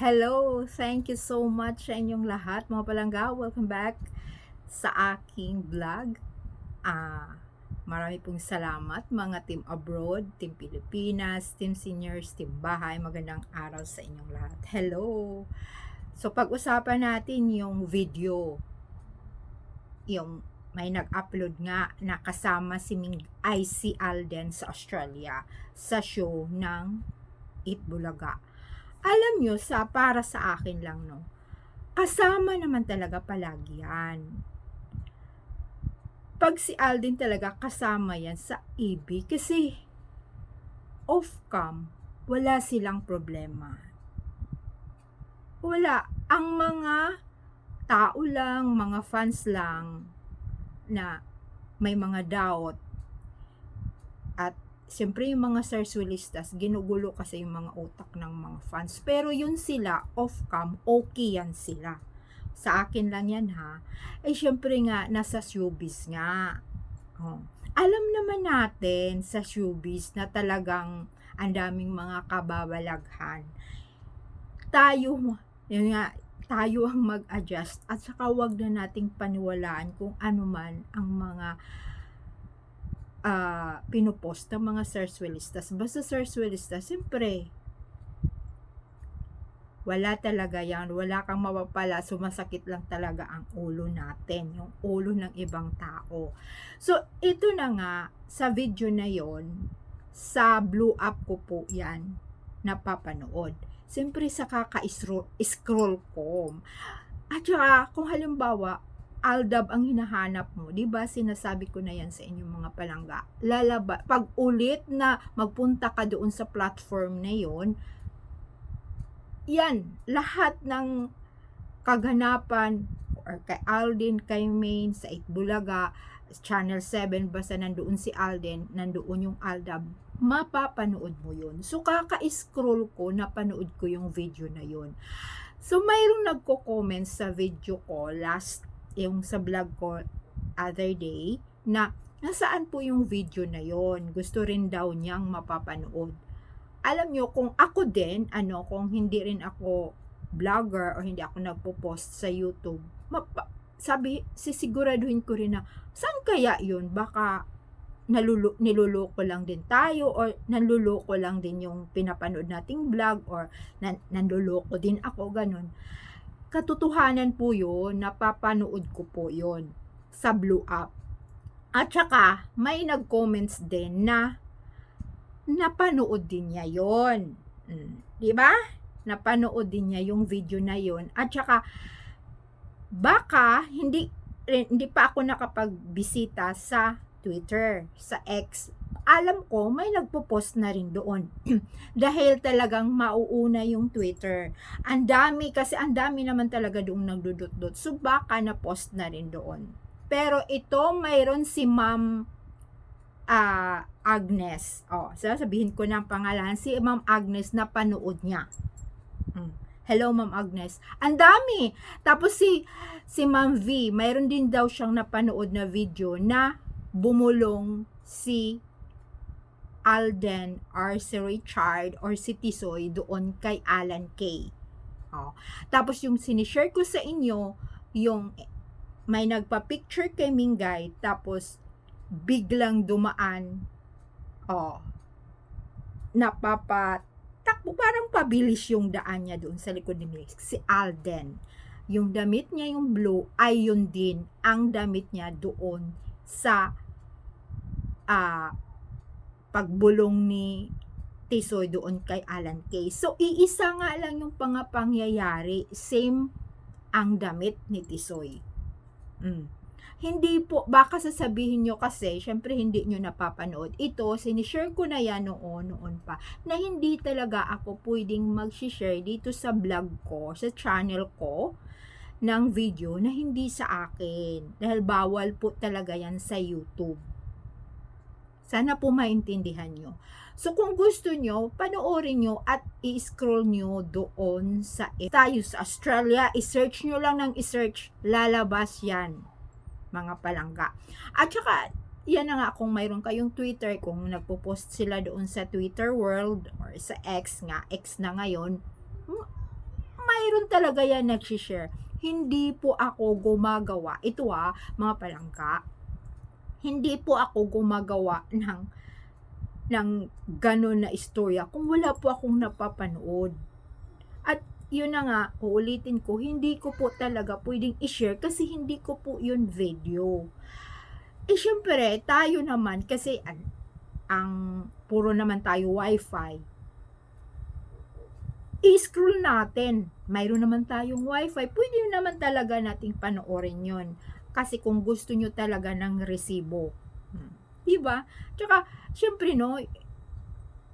Hello! Thank you so much sa inyong lahat, mga palangga. Welcome back sa aking vlog. Ah, marami pong salamat mga team abroad, team Pilipinas, team seniors, team bahay. Magandang araw sa inyong lahat. Hello! So, pag-usapan natin yung video. Yung may nag-upload nga na kasama si Ming si Alden sa Australia sa show ng Eat Bulaga alam nyo, sa, para sa akin lang, no, kasama naman talaga palagi yan. Pag si Alden talaga kasama yan sa EB, kasi off-cam, wala silang problema. Wala. Ang mga tao lang, mga fans lang, na may mga doubt, at Siyempre yung mga sarsuelistas, ginugulo kasi yung mga utak ng mga fans. Pero yun sila, off-cam, okay yan sila. Sa akin lang yan ha. Eh siyempre nga, nasa showbiz nga. Oh. Alam naman natin sa showbiz na talagang ang daming mga kababalaghan. Tayo, yun nga, tayo ang mag-adjust at saka wag na nating paniwalaan kung ano man ang mga uh, pinupost ng mga sarsuelistas. Basta sarsuelistas, siyempre, wala talaga yan. Wala kang mapapala. Sumasakit lang talaga ang ulo natin. Yung ulo ng ibang tao. So, ito na nga, sa video na yon sa blue up ko po yan, napapanood. Siyempre, sa kaka-scroll ko. At saka, kung halimbawa, Aldab ang hinahanap mo, 'di ba? Sinasabi ko na 'yan sa inyong mga palangga. Lalaba pag ulit na magpunta ka doon sa platform na 'yon, yan, lahat ng kaganapan or kay Alden, kay Main, sa Itbulaga, Channel 7, basta nandoon si Alden, nandoon yung Aldab, mapapanood mo yun. So, kaka-scroll ko, napanood ko yung video na yun. So, mayroong nagko-comment sa video ko last yung sa vlog ko other day na nasaan po yung video na yon gusto rin daw niyang mapapanood. Alam nyo kung ako din ano kung hindi rin ako vlogger o hindi ako nagpo-post sa YouTube mapa, sabi sisiguraduhin ko rin na saan kaya yun? Baka nalulu, niluloko lang din tayo or nanluloko lang din yung pinapanood nating vlog or nan, nanluloko din ako ganun katotohanan po yun, napapanood ko po yun sa Blue Up. At saka, may nag-comments din na napanood din niya yon. Mm, 'Di ba? Napanood din niya yung video na yon. At saka baka hindi hindi pa ako nakapagbisita sa Twitter, sa X alam ko may nagpo-post na rin doon. Dahil talagang mauuna yung Twitter. Ang dami kasi ang dami naman talaga doong nagdudot-dot. So baka na post na rin doon. Pero ito mayroon si Ma'am uh, Agnes. Oh, sasabihin ko ng pangalan si Ma'am Agnes na panood niya. Hmm. Hello Ma'am Agnes. Ang dami. Tapos si si Ma'am V, mayroon din daw siyang napanood na video na bumulong si Alden or si Richard or si Tisoy doon kay Alan K. Oh. Tapos yung sinishare ko sa inyo, yung may nagpa-picture kay Mingay, tapos biglang dumaan, oh, napapa, takbo, parang pabilis yung daan niya doon sa likod ni Mix, si Alden. Yung damit niya, yung blue, ay yun din ang damit niya doon sa uh, pagbulong ni Tisoy doon kay Alan Kay. So, iisa nga lang yung pangapangyayari, same ang damit ni Tisoy. Mm. Hindi po, baka sasabihin nyo kasi, syempre hindi nyo napapanood. Ito, sinishare ko na yan noon, noon pa, na hindi talaga ako pwedeng mag-share dito sa vlog ko, sa channel ko, ng video na hindi sa akin. Dahil bawal po talaga yan sa YouTube. Sana po maintindihan nyo. So kung gusto nyo, panoorin nyo at i-scroll nyo doon sa tayo Australia. I-search nyo lang ng i-search. Lalabas yan, mga palangga. At saka, yan na nga kung mayroon kayong Twitter, kung nagpo-post sila doon sa Twitter world or sa X nga, X na ngayon, mayroon talaga yan nag-share. Hindi po ako gumagawa. Ito ah, mga palangka. Hindi po ako gumagawa ng ng ganun na istorya kung wala po akong napapanood. At yun na nga, uulitin ko, hindi ko po talaga pwedeng i-share kasi hindi ko po yun video. Eh syempre, tayo naman kasi ang, ang puro naman tayo wifi. I-scroll natin. Mayroon naman tayong wifi. Pwede naman talaga nating panoorin yun. Kasi kung gusto nyo talaga ng resibo. Hmm. Diba? Tsaka, syempre no,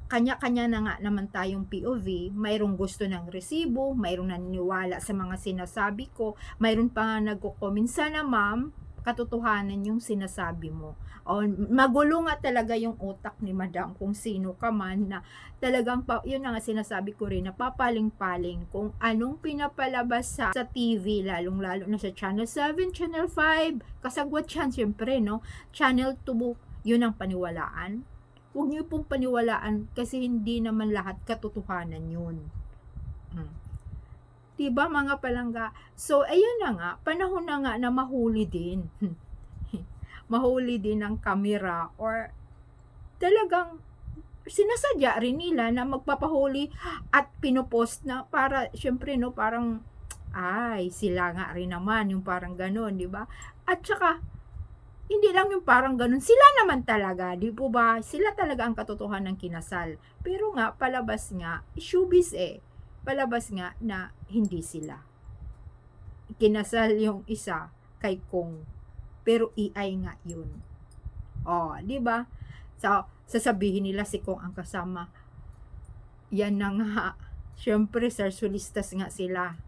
kanya-kanya na nga naman tayong POV, mayroong gusto ng resibo, mayroong naniniwala sa mga sinasabi ko, mayroon pa nga nagko-comment, sana ma'am, katotohanan yung sinasabi mo. O, magulo nga talaga yung utak ni madam kung sino ka man na talagang, yun na nga sinasabi ko rin, na papaling-paling kung anong pinapalabas sa, sa TV, lalong-lalo na sa Channel 7, Channel 5, kasagwat yan, syempre, no? Channel 2, yun ang paniwalaan huwag niyo pong paniwalaan kasi hindi naman lahat katotohanan yun. Hmm. Diba mga palangga? So, ayun na nga, panahon na nga na mahuli din. mahuli din ng kamera or talagang sinasadya rin nila na magpapahuli at pinopost na para, syempre no, parang ay, sila nga rin naman, yung parang ganun, di ba? At saka, hindi lang yung parang ganun. Sila naman talaga, di po ba? Sila talaga ang katotohanan ng kinasal. Pero nga, palabas nga, showbiz eh. Palabas nga na hindi sila. Kinasal yung isa kay Kong. Pero EI nga yun. Oh, di ba? So, sasabihin nila si Kong ang kasama. Yan na nga. Siyempre, sarsulistas nga sila.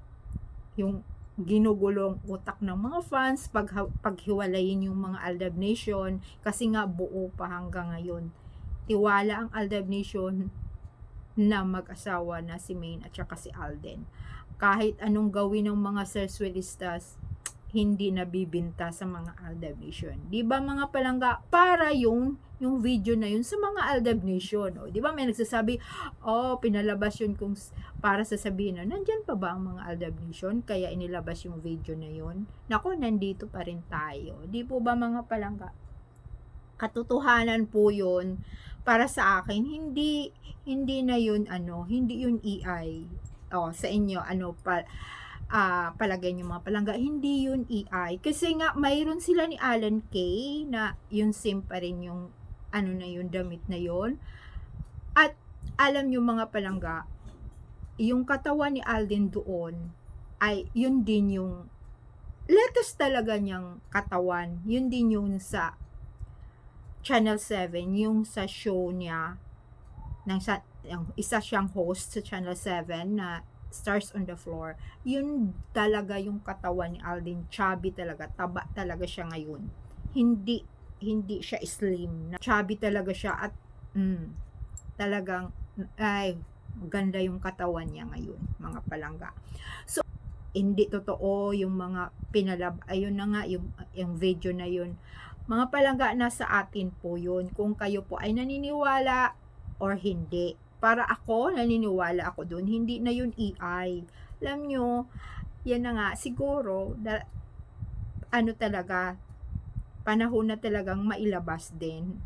Yung ginugulong utak ng mga fans pag paghiwalayin yung mga Aldab Nation kasi nga buo pa hanggang ngayon. Tiwala ang Aldab Nation na mag-asawa na si Maine at saka si Alden. Kahit anong gawin ng mga Sersuelistas, hindi nabibinta sa mga Aldab Nation. 'Di ba mga palangga para yung yung video na yun sa mga Aldab Nation. O, 'di ba may nagsasabi, "Oh, pinalabas yun kung para sasabihin na nandiyan pa ba ang mga Aldab Nation kaya inilabas yung video na yun?" Nako, nandito pa rin tayo. 'Di po ba mga palangga? Katotohanan po 'yun para sa akin hindi hindi na yun ano, hindi yun EI. Oh, sa inyo ano pa uh, palagay niyo mga palangga, hindi yun EI. Kasi nga, mayroon sila ni Alan Kay na yun same pa rin yung ano na yun, damit na yun. At alam niyo mga palangga, yung katawan ni Alden doon ay yun din yung latest talaga niyang katawan. Yun din yung sa Channel 7, yung sa show niya ng sa, yung isa siyang host sa Channel 7 na Stars on the Floor, yun talaga yung katawan ni Alden. Chubby talaga, taba talaga siya ngayon. Hindi, hindi siya slim. Chubby talaga siya at mm, talagang, ay, ganda yung katawan niya ngayon, mga palangga. So, hindi totoo yung mga pinalab, ayun na nga, yung, yung video na yun. Mga palangga, nasa atin po yun. Kung kayo po ay naniniwala or hindi para ako, naniniwala ako doon, hindi na yun EI. Alam nyo, yan na nga, siguro, da, ano talaga, panahon na talagang mailabas din.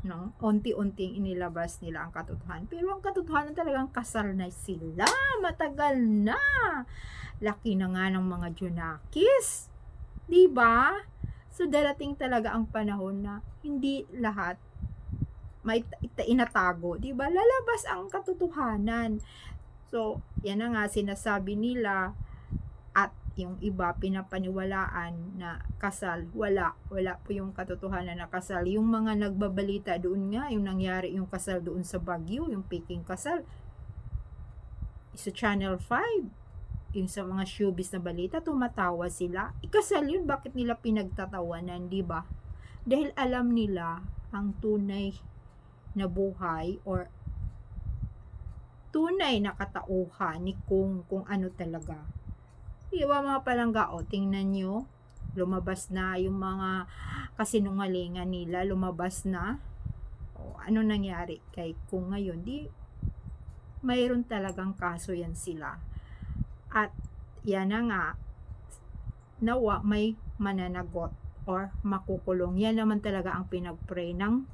No? Unti-unting inilabas nila ang katotohanan. Pero ang katotohanan talagang kasal na sila. Matagal na. Laki na nga ng mga Junakis. ba? So, darating talaga ang panahon na hindi lahat may inatago, 'di ba? Lalabas ang katotohanan. So, yan na nga sinasabi nila at yung iba pinapaniwalaan na kasal, wala, wala po yung katotohanan na kasal. Yung mga nagbabalita doon nga, yung nangyari yung kasal doon sa Baguio, yung Peking kasal, sa Channel 5, yung sa mga showbiz na balita, tumatawa sila. Ikasal yun, bakit nila pinagtatawanan, di ba? Dahil alam nila ang tunay na buhay or tunay na katauhan ni kung kung ano talaga. Di ba mga palangga, o, tingnan nyo, lumabas na yung mga kasinungalingan nila, lumabas na. O, ano nangyari kay kung ngayon? Di, mayroon talagang kaso yan sila. At yan na nga, nawa may mananagot or makukulong. Yan naman talaga ang pinagpray ng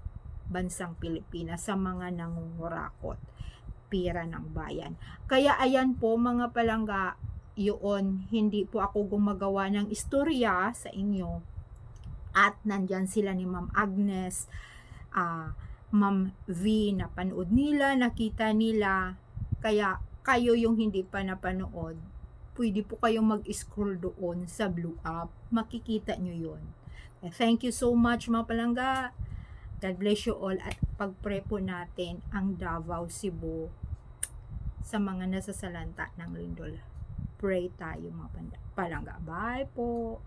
bansang Pilipinas sa mga nangungurakot pira ng bayan. Kaya ayan po mga palangga, yun, hindi po ako gumagawa ng istorya sa inyo. At nandyan sila ni Ma'am Agnes, ah, Ma'am V, napanood nila, nakita nila. Kaya kayo yung hindi pa napanood, pwede po kayong mag-scroll doon sa blue app. Makikita nyo yun. Eh, Thank you so much mga palangga. God bless you all at pagpre po natin ang Davao Cebu sa mga nasasalanta ng lindol. Pray tayo mga palangga. Bye po.